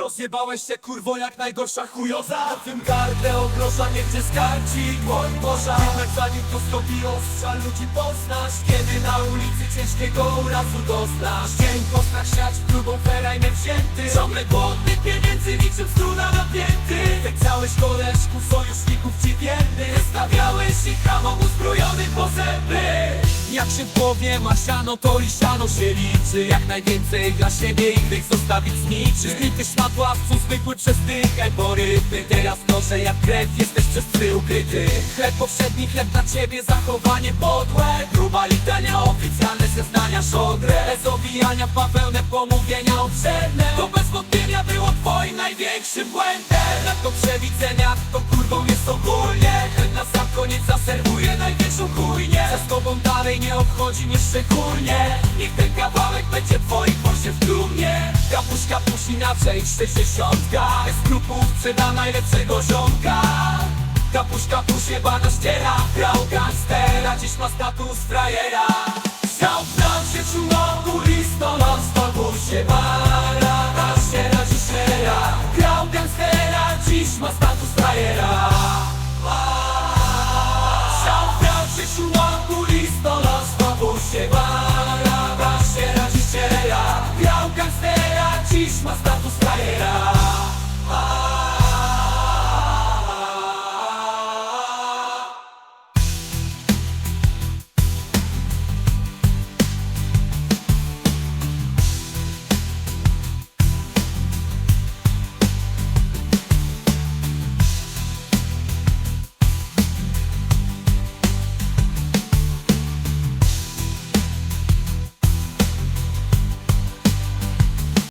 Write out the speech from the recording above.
Rozjebałeś się kurwo jak najgorsza chujoza. Na tym gardle ogrosza nie gdzie skarci Dłoń Boża. Jednak zanim to zrobi ostrza ludzi poznasz. Kiedy na ulicy ciężkiego urazu doznasz. Dzień po strach siać grubą ferajnę wzięty. Ciągle głodny pieniędzy niczym struna napięty. Wekcałeś koleżku sojuszników ci wierny. Stawiałeś ich hamą uzbrojony po zęby jak się w głowie ma siano, to i siano się liczy. Jak najwięcej dla siebie innych zostawić z niczym Zbity światła w zwykły przez tych poryty Teraz proszę jak krew, jesteś przez trzy ukryty. Chleb powszedni, chleb dla ciebie, zachowanie podłe. Gruba litania, oficjalne zeznania szodre. Bez owijania w bawełnę, pomówienia obszerne. To bez wątpienia było twoim największym błędem. Jak do przewidzenia, to kurwą jest ogólnie. Ten na sam koniec zaserwuje największą chujnię. Za tobą dalej nie obchodzi mnie szczególnie Niech ten kawałek będzie twoich może w trumnie Kapuś, kapuś inaczej, sześćdziesiątka. Bez grupów przyda najlepszego ziomka. Kapuś, kapuś jebana ściera. Grał gangstera, dziś ma status frajera. Chciał w nam się czuł listonosz, to się bara Ta ściera, dziś Grał gangstera, dziś ma status frajera.